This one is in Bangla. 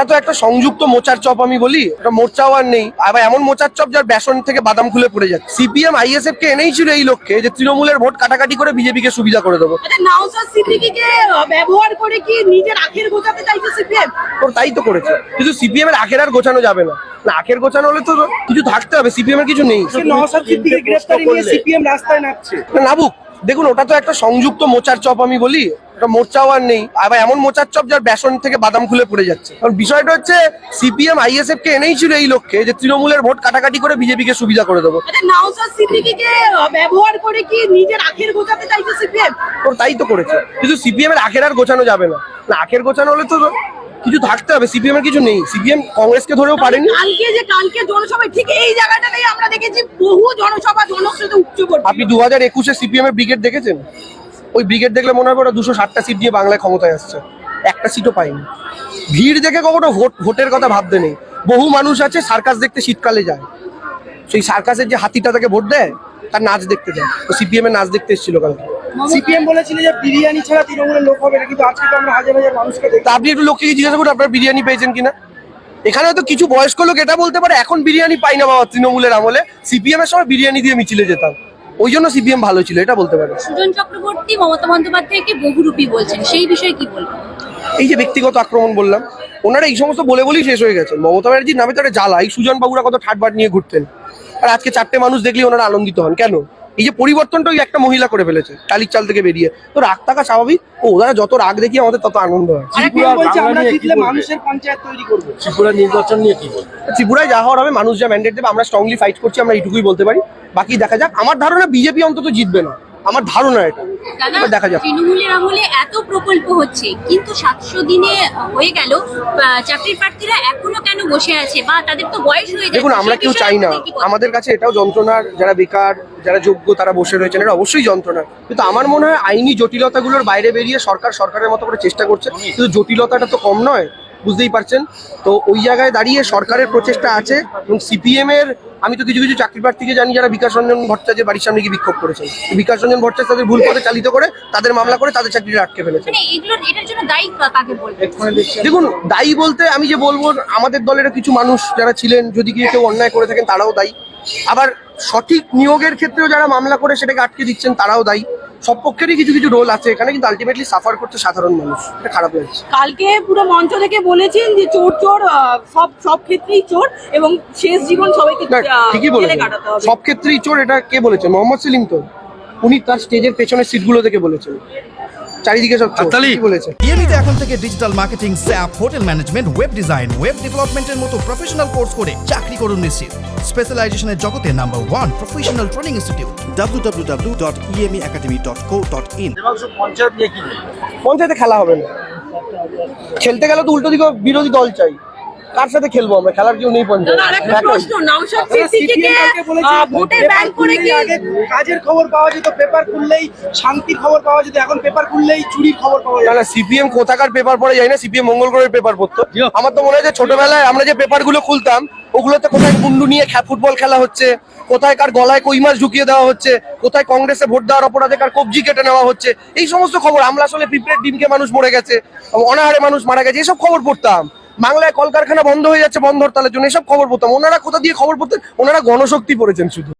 ওটা তো একটা সংযুক্ত মোচার চপ আমি বলি ওটা মোচাও আর নেই। আবার এমন মোচার চপ যার বেসন থেকে বাদাম খুলে পড়ে যাচ্ছে। সিপিএম আইএসএফ কে এনেই ছিল এই লক্ষ্যে যে তৃণমূলের ভোট কাটাকাটি করে বিজেপি কে সুবিধা করে দেবো। আচ্ছা ব্যবহার করে কি নিজের আখের গোছাতে চাইছে সিপিএম? তাই তো করেছে। কিন্তু সিপিএম এর আখের আর গোছানো যাবে না। না আখের গোছানো হলে তো কিছু থাকতে হবে সিপিএম এর কিছু নেই। নওসাদ সিদ্দিকীর গ্রেফতারি নিয়ে সিপিএম রাস্তায় নামছে না, নাবুক। দেখুন ওটা তো একটা সংযুক্ত মোচার চপ আমি বলি ওটা মোচাও আর নেই। আবার এমন মোচার চপ যার বেসন থেকে বাদাম খুলে পড়ে যাচ্ছে। কারণ বিষয়টা হচ্ছে সিপিএম আইএসএফ কে এনেই ছিল এই লক্ষ্যে যে তৃণমূলের ভোট কাটাকাটি করে বিজেপি কে সুবিধা করে দেবো। আচ্ছা ব্যবহার করে কি নিজের আখের গোছাতে চাইছে সিপিএম? তাই তো করেছে। কিন্তু সিপিএম এর আখের আর গোছানো যাবে না। না আখের গোছানো হলে তো কিছু থাকতে হবে সিপিএম এর কিছু নেই। সিপিএম কংগ্রেসকে ধরেও পারেনি। কালকে যে কালকে জনসভায় ঠিক এই জায়গাটাতেই আমরা দেখেছি বহু জনসভা জনশ্রুতি উচ্চ করছে আপনি দু হাজার একুশে সিপিএম এর ব্রিগেড দেখেছেন? ওই ব্রিগেড দেখলে মনে হবে ওরা দুশো ষাটটা সিট দিয়ে বাংলায় ক্ষমতায় আসছে। একটা সিটও পাইনি ভিড় দেখে কখনো ভোট ভোটের কথা ভাবতে নেই। বহু মানুষ আছে সার্কাস দেখতে শীতকালে যায়। সেই সার্কাসের যে হাতিটা তাকে ভোট দেয় তার নাচ দেখতে যায়। তো সিপিএম এর নাচ দেখতে এসেছিল কালকে। সিপিএম বলেছিল যে বিরিয়ানি ছাড়া তৃণমূলের লোক হবে না কিন্তু আজকে তো আমরা হাজার হাজার মানুষকে দেখি তা আপনি একটু লোককে জিজ্ঞাসা করুন আপনারা বিরিয়ানি পেয়েছেন কিনা? এখানে হয়তো কিছু বয়স্ক লোক এটা বলতে পারে এখন বিরিয়ানি পাই না বাবা তৃণমূলের আমলে। সিপিএম এর সময় বিরিয়ানি দিয়ে মিছিলে যেতাম। ওই জন্য সিপিএম ভালো ছিল এটা বলতে পারে সুজন চক্রবর্তী মমতা বন্দ্যোপাধ্যায়কে বহুরূপী বলছেন সেই বিষয়ে কি বলবেন? এই যে ব্যক্তিগত আক্রমণ বললাম ওনারা এই সমস্ত বলে বলেই শেষ হয়ে গেছে। মমতা ব্যানার্জির নামে তো একটা জ্বালা এই সুজন বাবুরা কত ঠাটবাট নিয়ে ঘুরতেন। আর আজকে চারটে মানুষ দেখলে ওনারা আনন্দিত হন কেন? এই যে পরিবর্তনটা ওই একটা মহিলা করে ফেলেছে টালির চাল থেকে বেরিয়ে। তো রাগ থাকা স্বাভাবিক। ও ওরা যত রাগ দেখি আমাদের তত আনন্দ হয়। সিপিএম বলছে বাংলা আমরা নিয়ে কি জিতলে বলবে? মানুষের পঞ্চায়েত তৈরি করব? ত্রিপুরা নির্বাচন নিয়ে কি ত্রিপুরায় যা হওয়ার হবে মানুষ যা ম্যান্ডেট দেবে আমরা স্ট্রংলি ফাইট করছি আমরা এইটুকুই বলতে পারি। বাকি দেখা যাক। আমার ধারণা বিজেপি অন্তত জিতবে না। আমার ধারণা এটা। দেখা যাক। তৃণমূলের আমলে এত প্রকল্প হচ্ছে কিন্তু সাতশো দিনে হয়ে গেল চাকরির প্রার্থীরা এখনও কেন বসে আছে? বা তাদের তো বয়স হয়ে দেখুন আমরা কেউ চাই না? আমাদের কাছে এটাও যন্ত্রণার যারা বেকার যারা যোগ্য তারা বসে রয়েছেন এটা অবশ্যই যন্ত্রণার। কিন্তু আমার মনে হয় আইনি জটিলতাগুলোর বাইরে বেরিয়ে সরকার সরকারের মতো করে চেষ্টা করছে। কিন্তু জটিলতাটা তো কম নয়। বুঝতেই পারছেন। তো ওই জায়গায় দাঁড়িয়ে সরকারের প্রচেষ্টা আছে এবং সিপিএম এর আমি তো কিছু কিছু চাকরি প্রার্থীকে জানি যারা বিকাশ রঞ্জন ভট্টাচার্যের বাড়ির সামনে গিয়ে বিক্ষোভ করেছেন। বিকাশ রঞ্জন ভট্টাচার্য তাদের ভুল পথে চালিত করে তাদের মামলা করে তাদের চাকরিটা আটকে ফেলেছে। মানে এগুলো এটার জন্য দায়ী কা- কাকে বলবেন? দেখুন দায়ী বলতে আমি যে বলব আমাদের দলের কিছু মানুষ যারা ছিলেন যদি গিয়ে কেউ অন্যায় করে থাকেন তারাও দায়ী। আবার সঠিক নিয়োগের ক্ষেত্রেও যারা মামলা করে সেটাকে আটকে দিচ্ছেন তারাও দায়ী। সব পক্ষেরই কিছু কিছু রোল আছে এখানে কিন্তু আলটিমেটলি সাফার করতে সাধারণ মানুষ। এটা খারাপ লাগছে। কালকে পুরো মঞ্চ থেকে বলেছেন যে চোর চোর সব সব ক্ষেত্রেই চোর এবং শেষ জীবন সবাইকে ঠিকই বলেছেন। সব ক্ষেত্রেই চোর এটা কে বলেছেন মোহাম্মদ সেলিম তো। উনি তার স্টেজের পেছনের সিটগুলো থেকে বলেছেন। চারিদিকে সব হাততালি। ঠিকই ইএমিতে এখন থেকে digital marketing SAP hotel management web design web ডেভেলপমেন্টের মতো প্রফেশনাল কোর্স করে চাকরি করুন নিশ্চিত। স্পেশালাইজেশনের জগতে number one professional training institute www.emiacademy.co.in পঞ্চায়েতে খেলা হবে না। খেলতে গেলে তো উল্টো দিকে বিরোধী দল চাই। কার সাথে খেলব আমরা খেলার কেউ নেই পঞ্চায়েত। কাজের খবর পাওয়া যেত পেপার খুললেই শান্তির খবর পাওয়া যেত এখন পেপার খুললেই চুরির খবর পাওয়া যায় না সিপিএম কোথাকার পেপার পড়ে যায় না সিপিএম মঙ্গল গ্রহের পেপার পড়তো। আমার তো মনে হয় যে ছোটবেলায় আমরা যে পেপারগুলো খুলতাম ওগুলোতে কোথায় কুন্ডু নিয়ে খে- ফুটবল খেলা হচ্ছে কোথায় কার গলায় কই মাছ ঢুকিয়ে দেওয়া হচ্ছে কোথায় কংগ্রেসে ভোট দেওয়ার অপরাধে কার কবজি কেটে নেওয়া হচ্ছে এই সমস্ত খবর। আমরা আসলে পিঁপড়ের ডিমকে মানুষ মরে গেছে অনাহারে মানুষ মারা গেছে এসব খবর পড়তাম। বাংলায় কলকারখানা বন্ধ হয়ে যাচ্ছে বন্ধর হরতালের জন্য, এসব খবর পড়তাম। ওনারা কোথা দিয়ে খবর পড়তেন? ওনারা গণশক্তি পড়েছেন শুধু।